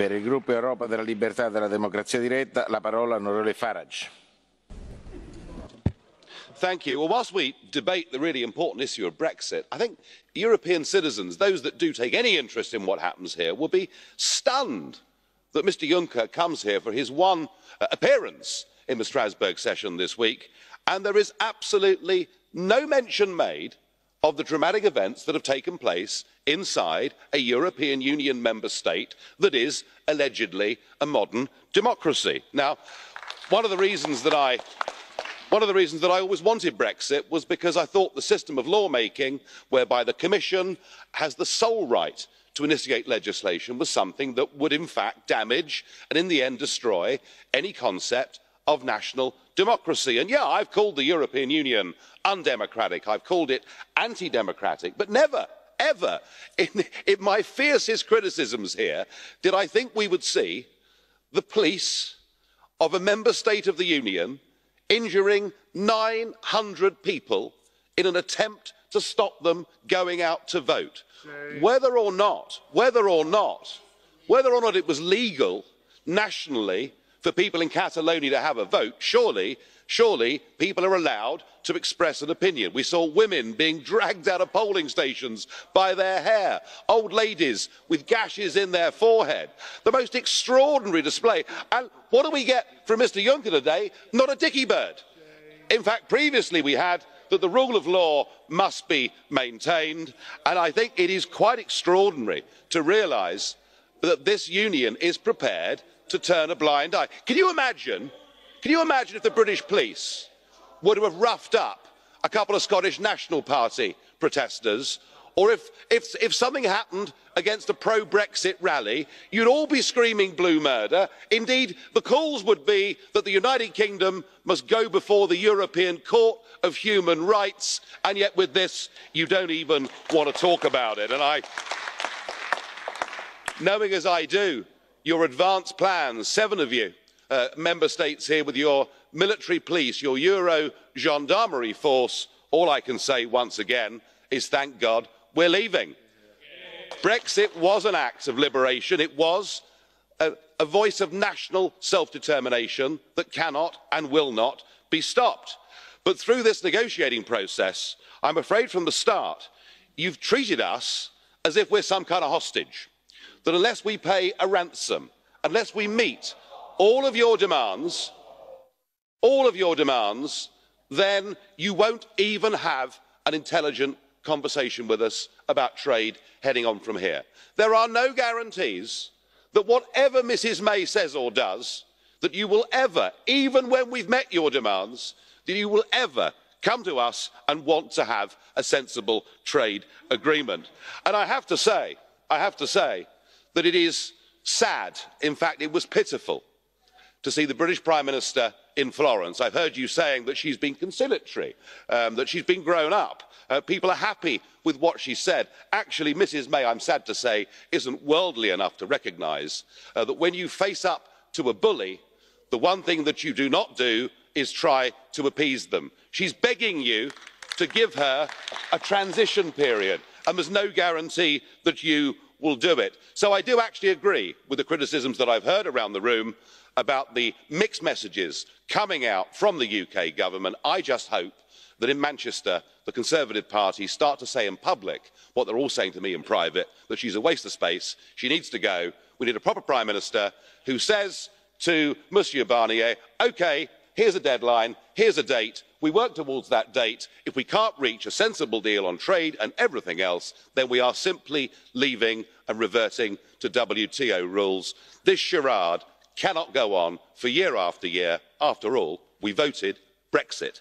Per il gruppo Europa della Libertà e della Democrazia Diretta la parola all'onorevole Farage. Thank you. Well, whilst we debate the really important issue of Brexit, I think European citizens, those that do take any interest in what happens here, will be stunned that Mr Juncker comes here for his one uh, appearance in the Strasbourg session this week, and there is absolutely no mention made of the dramatic events that have taken place inside a European Union member state that is allegedly a modern democracy. Now, one of the reasons that I one of the reasons that i always wanted brexit was because i thought the system of lawmaking whereby the commission has the sole right to initiate legislation was something that would in fact damage and in the end destroy any concept of national democracy. and yeah i've called the european union undemocratic i've called it anti democratic but never ever in, in my fiercest criticisms here did i think we would see the police of a member state of the union injuring nine hundred people in an attempt to stop them going out to vote. whether or not whether or not whether or not it was legal nationally for people in catalonia to have a vote surely surely people are allowed to express an opinion. we saw women being dragged out of polling stations by their hair old ladies with gashes in their forehead the most extraordinary display and what do we get from mr juncker today? not a dicky bird. in fact previously we had that the rule of law must be maintained and i think it is quite extraordinary to realise that this union is prepared to turn a blind eye. can you imagine can you imagine if the british police were to have roughed up a couple of scottish national party protesters or if, if, if something happened against a pro brexit rally you'd all be screaming blue murder. indeed the calls would be that the united kingdom must go before the european court of human rights and yet with this you don't even want to talk about it. and I, knowing as i do your advanced plans seven of you uh, member states here with your military police your euro gendarmerie force all i can say once again is thank god we're leaving. brexit was an act of liberation it was a voice of national self determination that cannot and will not be stopped. but through this negotiating process i'm afraid from the start you've treated us as if we're some kind of hostage that unless we pay a ransom unless we meet all of your demands all of your demands then you won't even have an intelligent conversation with us about trade heading on from here. there are no guarantees that whatever mrs may says or does that you will ever even when we've met your demands that you will ever come to us and want to have a sensible trade agreement. and i have to say i have to say that it is sad in fact it was pitiful to see the british prime minister in florence. i've heard you saying that she's been conciliatory um, that she's been grown up. Uh, people are happy with what she said. actually mrs may i'm sad to say isn't worldly enough to recognise uh, that when you face up to a bully the one thing that you do not do is try to appease them. she's begging you to give her a transition period and there's no guarantee that you will do it. so i do actually agree with the criticisms that i've heard around the room about the mixed messages coming out from the uk government. i just hope that in manchester the conservative party start to say in public what they're all saying to me in private that she's a waste of space she needs to go. we need a proper prime minister who says to monsieur barnier ok here's a deadline here's a date we work towards that date. if we can't reach a sensible deal on trade and everything else then we are simply leaving and reverting to wto rules. this charade cannot go on for year after year. after all we voted brexit.